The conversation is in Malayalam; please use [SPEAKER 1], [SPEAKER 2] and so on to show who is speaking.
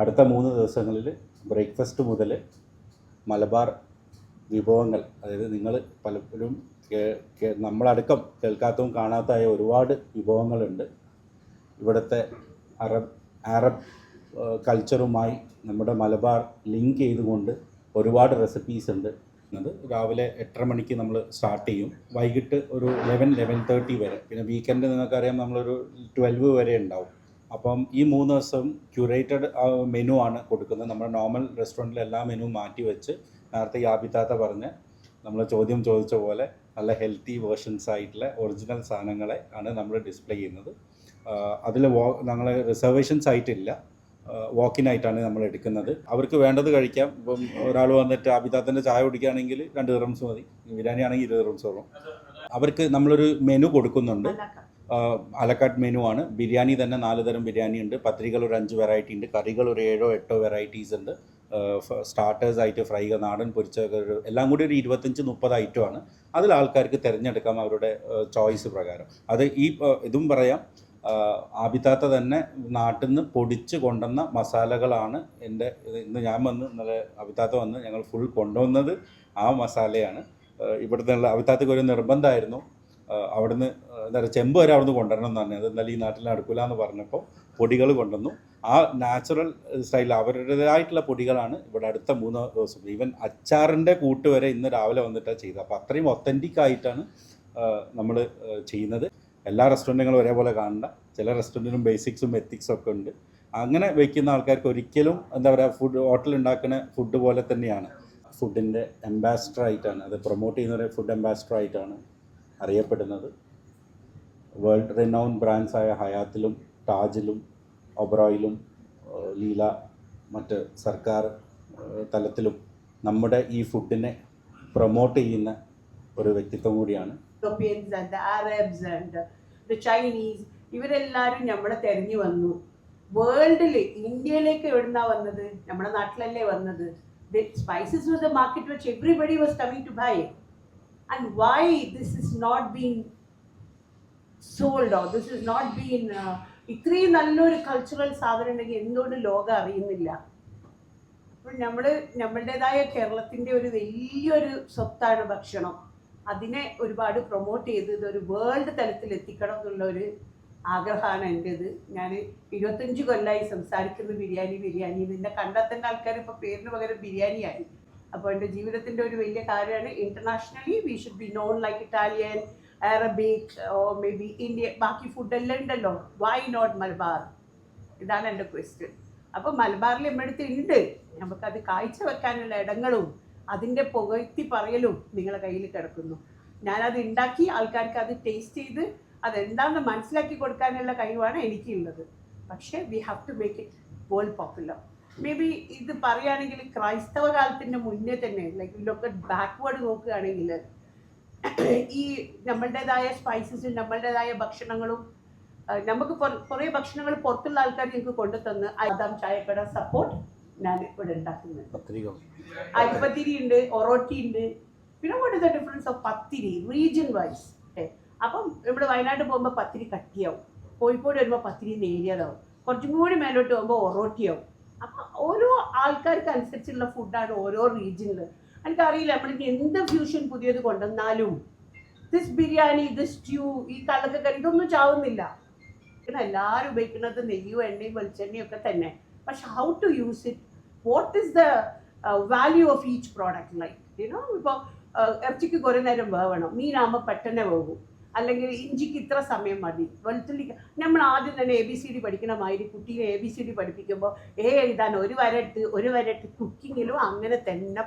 [SPEAKER 1] അടുത്ത മൂന്ന് ദിവസങ്ങളിൽ ബ്രേക്ക്ഫാസ്റ്റ് മുതൽ മലബാർ വിഭവങ്ങൾ അതായത് നിങ്ങൾ പലപ്പോഴും നമ്മളടക്കം കേൾക്കാത്തതും കാണാത്തതായ ഒരുപാട് വിഭവങ്ങളുണ്ട്. ഇവിടുത്തെ അറബ് അറബ് കൾച്ചറുമായി നമ്മുടെ മലബാർ ലിങ്ക് ചെയ്തുകൊണ്ട് ഒരുപാട് റെസിപ്പീസ് ഉണ്ട്. അത് രാവിലെ എട്ടര മണിക്ക് നമ്മൾ സ്റ്റാർട്ട് ചെയ്യും. വൈകിട്ട് ഒരു ലെവൻ ലെവൻ തേർട്ടി വരെ. പിന്നെ വീക്കെൻഡ് നിങ്ങൾക്കറിയാം നമ്മളൊരു ട്വൽവ് വരെ ഉണ്ടാവും. അപ്പം ഈ മൂന്ന് ദിവസം ക്യൂറേറ്റഡ് മെനു ആണ് കൊടുക്കുന്നത്. നമ്മുടെ നോർമൽ റെസ്റ്റോറന്റിലെ എല്ലാ മെനുവും മാറ്റി വെച്ച് നേരത്തെ യാബിത്താത്ത പറഞ്ഞ് നമ്മൾ ചോദ്യം ചോദിച്ച പോലെ നല്ല ഹെൽത്തി വേർഷൻസ് ആയിട്ടുള്ള ഒറിജിനൽ സാധനങ്ങളെ ആണ് നമ്മൾ ഡിസ്പ്ലേ ചെയ്യുന്നത്. അതിൽ വോ ഞങ്ങൾ റിസർവേഷൻ സൈറ്റ് ഇല്ല വാക്കിൻ ആയിട്ടാണ് നമ്മൾ എടുക്കുന്നത്. അവർക്ക് വേണ്ടത് കഴിക്കാം. ഇപ്പം ഒരാൾ വന്നിട്ട് അബിതാത്തിന്റെ ചായ കുടിക്കുകയാണെങ്കിൽ രണ്ട് റംസ് മതി. ബിരിയാണി ആണെങ്കിൽ ഇരുപത് റംസ് വരും അവർക്ക് നമ്മളൊരു മെനു കൊടുക്കുന്നുണ്ട്. അലക്കാട്ട് മെനു ആണ്. ബിരിയാണി തന്നെ നാല് തരം ബിരിയാണി ഉണ്ട്. പത്രികൾ ഒരു അഞ്ച് വെറൈറ്റി ഉണ്ട്. കറികൾ ഒരു ഏഴോ എട്ടോ വെറൈറ്റീസ് ഉണ്ട്. സ്റ്റാർട്ടേഴ്സ് ആയിട്ട് ഫ്രൈ നാടൻ പൊരിച്ച എല്ലാം കൂടി ഒരു ഇരുപത്തഞ്ച് മുപ്പത് ആണ്. അതിൽ ആൾക്കാർക്ക് തിരഞ്ഞെടുക്കാം അവരുടെ ചോയ്സ് പ്രകാരം. അത് ഈ ഇതും പറയാം. ആബിത്താത്ത തന്നെ നാട്ടിൽ നിന്ന് പൊടിച്ച് കൊണ്ടുവന്ന മസാലകളാണ് എന്റെ ഇന്ന് ഞാൻ വന്ന് ഇന്നലെ അബിത്താത്ത വന്ന് ഞങ്ങൾ ഫുൾ കൊണ്ടുവന്നത് ആ മസാലയാണ്. ഇവിടുത്തെ അബിത്താത്തക്ക് ഒരു നിർബന്ധമായിരുന്നു. അവിടുന്ന് എന്താ പറയുക ചെമ്പ് വരെ അവിടുന്ന് കൊണ്ടുവരണം എന്ന് പറഞ്ഞു അത് എന്നാലും ഈ നാട്ടിൽ നടക്കില്ല എന്ന് പറഞ്ഞപ്പോൾ പൊടികൾ കൊണ്ടുവന്നു. ആ നാച്ചുറൽ സ്റ്റൈലിൽ അവരുടേതായിട്ടുള്ള പൊടികളാണ് ഇവിടെ അടുത്ത മൂന്ന് ദിവസം. ഈവൻ അച്ചാറിന്റെ കൂട്ട് വരെ ഇന്ന് രാവിലെ വന്നിട്ടാണ് ചെയ്തത്. അപ്പോൾ അത്രയും ഒത്തന്റിക് ആയിട്ടാണ് നമ്മൾ ചെയ്യുന്നത്. എല്ലാ റെസ്റ്റോറന്റുകളും ഒരേപോലെ കാണണ്ട. ചില റെസ്റ്റോറന്റിനും ബേസിക്സും എത്തിക്സും ഒക്കെ ഉണ്ട്. അങ്ങനെ വയ്ക്കുന്ന ആൾക്കാർക്ക് ഒരിക്കലും എന്താ പറയുക ഫുഡ് ഹോട്ടൽ ഉണ്ടാക്കുന്ന ഫുഡ് പോലെ തന്നെയാണ്. ഫുഡിന്റെ അംബാസിഡർ ആയിട്ടാണ്. അത് പ്രൊമോട്ട് ചെയ്യുന്ന ഫുഡ് അംബാസിഡർ ആയിട്ടാണ്. അറിയപ്പെടുന്നത്. വേൾഡ് റിനൗൺ ബ്രാൻഡ്സായ ഹയാത്തിലും താജിലും ഒബ്രോയിലും ലീല മറ്റ് സർക്കാർ തലത്തിലും നമ്മുടെ ഈ ഫുഡിനെ പ്രൊമോട്ട് ചെയ്യുന്ന ഒരു വ്യക്തിത്വം കൂടിയാണ്.
[SPEAKER 2] Europeans and Arabs and the Chinese ഇവരെല്ലാവരും നമ്മളെ തെരഞ്ഞു വന്നു. വേൾഡിൽ ഇന്ത്യയിലേക്ക് എവിടുന്നാ വന്നത്? നമ്മുടെ നാട്ടിലല്ലേ വന്നത്? സ്പൈസസ് വാസ് ദ മാർക്കറ്റ് വെച്ച് everybody was coming to buy and why this is not been sold oh this is not been ഇത്രയും നല്ലൊരു കൾച്ചറൽ സാധനം ഉണ്ടെങ്കിൽ എന്തുകൊണ്ട് ലോകം അറിയുന്നില്ല? അപ്പോൾ നമ്മൾ നമ്മളുടേതായ കേരളത്തിന്റെ ഒരു വലിയൊരു സ്വത്താണ് ഭക്ഷണം. അതിനെ ഒരുപാട് പ്രൊമോട്ട് ചെയ്ത് ഇതൊരു വേൾഡ് തലത്തിൽ എത്തിക്കണം എന്നുള്ള ഒരു ആഗ്രഹമാണ് എന്റേത്. ഞാൻ ഇരുപത്തഞ്ച് കൊല്ലമായി സംസാരിക്കുന്നത് ബിരിയാണി ബിരിയാണി. നിന്നെ കണ്ടെത്തേണ്ട ആൾക്കാർ ഇപ്പോൾ പേരിന് പകരം ബിരിയാണിയായി. അപ്പോൾ എന്റെ ജീവിതത്തിന്റെ ഒരു വലിയ കാര്യമാണ്. Internationally we should be known like Italian Arabic or may be India ബാക്കി ഫുഡെല്ലാം ഉണ്ടല്ലോ. വൈ നോട്ട് മലബാർ ഇതാണ് എന്റെ ക്വസ്റ്റ്യൻ അപ്പോൾ മലബാറിൽ നമ്മുടെ ഉണ്ട്. നമുക്കത് കാഴ്ച വെക്കാനുള്ള ഇടങ്ങളും അതിന്റെ പുകഴ്ത്തി പറയലും നിങ്ങളെ കയ്യിൽ കിടക്കുന്നു. ഞാനത് ഉണ്ടാക്കി ആൾക്കാർക്ക് അത് ടേസ്റ്റ് ചെയ്ത് അതെന്താണെന്ന് മനസ്സിലാക്കി കൊടുക്കാനുള്ള കഴിവാണ് എനിക്കുള്ളത്. പക്ഷേ we have to make it world popular may be ഇത് പറയുകയാണെങ്കിൽ ക്രൈസ്തവ കാലത്തിന്റെ മുന്നേ തന്നെ ലൈക്ക് ലൊക്കെ ബാക്ക്വേർഡ് നോക്കുകയാണെങ്കിൽ ഈ നമ്മളുടേതായ സ്പൈസസും നമ്മളുടേതായ ഭക്ഷണങ്ങളും നമുക്ക് കുറേ ഭക്ഷണങ്ങൾ പുറത്തുള്ള ആൾക്കാർ ഞങ്ങൾക്ക് കൊണ്ടുതന്ന് അതാം ചായക്കട സപ്പോർട്ട് ഞാൻ ഇവിടെ ഉണ്ടാക്കുന്നത്. അരിപ്പത്തിരി ഉണ്ട് ഒറോട്ടി ഉണ്ട് പിന്നെ what is the difference of pathiri region wise appam ഇവിടെ വയനാട് പോകുമ്പോൾ പത്തിരി കട്ടിയാവും കോഴിക്കോട് വരുമ്പോൾ പത്തിരി നേരിയതാവും കുറച്ചും കൂടി മേലോട്ട് പോകുമ്പോൾ ഒറോട്ടിയാവും. ഓരോ ആൾക്കാർക്ക് അനുസരിച്ചുള്ള ഫുഡാണ് ഓരോ റീജിയനിൽ എനിക്കറിയില്ല നമ്മളിനി എന്ത് ഫ്യൂഷൻ പുതിയത് കൊണ്ടുവന്നാലും ദിസ് ബിരിയാണി ദിസ് സ്റ്റ്യൂ ഈ കള്ളക്കറി ഇതൊന്നും ചാവുന്നില്ല. എല്ലാവരും ഉപയോഗിക്കുന്നത് നെയ്യും എണ്ണയും വെളിച്ചെണ്ണയും ഒക്കെ തന്നെ. പക്ഷെ how to use it what is the value of each product like you know ഇപ്പോൾ ഇറച്ചിക്ക് കുറേ നേരം വേവണം. മീനാകുമ്പോൾ പെട്ടെന്ന് വേവും. അല്ലെങ്കിൽ ഇഞ്ചിക്ക് ഇത്ര സമയം മതി. വെളുത്തുള്ളി നമ്മൾ ആദ്യം തന്നെ എ ബി സി ഡി പഠിക്കണ മാതിരി കുട്ടിയെ എ ബി സി ഡി പഠിപ്പിക്കുമ്പോൾ എ എഴുതാൻ ഒരു വരട്ട് ഒരു വരട്ട് കുക്കിങ്ങിലും അങ്ങനെ തന്നെ